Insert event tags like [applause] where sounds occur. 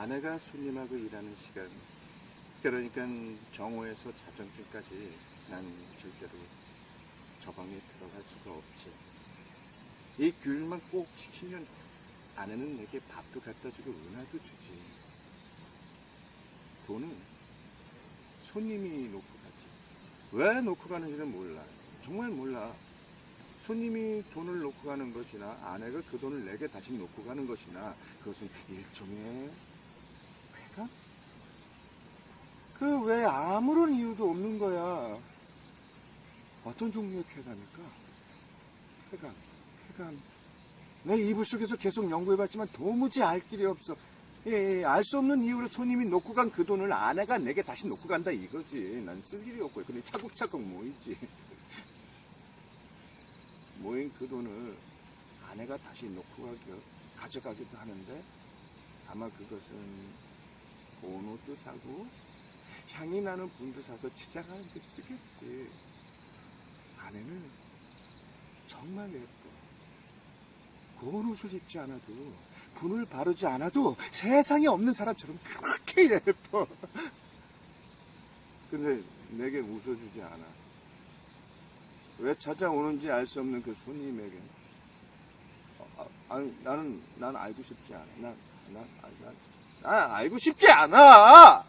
아내가 손님하고 일하는 시간. 그러니까 정오에서 자정쯤까지 난 절대로 저 방에 들어갈 수가 없지. 이 귤만 꼭 지키면 아내는 내게 밥도 갖다 주고 은하도 주지. 돈은 손님이 놓고 가지. 왜 놓고 가는지는 몰라. 정말 몰라. 손님이 돈을 놓고 가는 것이나 아내가 그 돈을 내게 다시 놓고 가는 것이나 그것은 일종의 쾌감? 그 왜 아무런 이유도 없는 거야. 어떤 종류의 쾌감일까? 쾌감, 쾌감. 내 이불 속에서 계속 연구해봤지만 도무지 알 길이 없어. 예, 알수 없는 이유로 손님이 놓고 간 그 돈을 아내가 내게 다시 놓고 간다 이거지. 난 쓸 일이 없고, 근데 차곡차곡 모이지. [laughs] 모인 그 돈을 아내가 다시 놓고 가기, 가져가기도 하는데 아마 그것은 옷도 사고 향이 나는 분도 사서 데 쓰겠지. 아내는 정말 예뻐. 고운 옷을 입지 않아도 분을 바르지 않아도 세상에 없는 사람처럼 그렇게 예뻐. 근데 내게 웃어주지 않아. 왜 찾아오는지 알 수 없는 그 손님에게 어, 아, 아니 나는 난 알고 싶지 않아. 난, 난, 난, 난 알고 싶지 않아.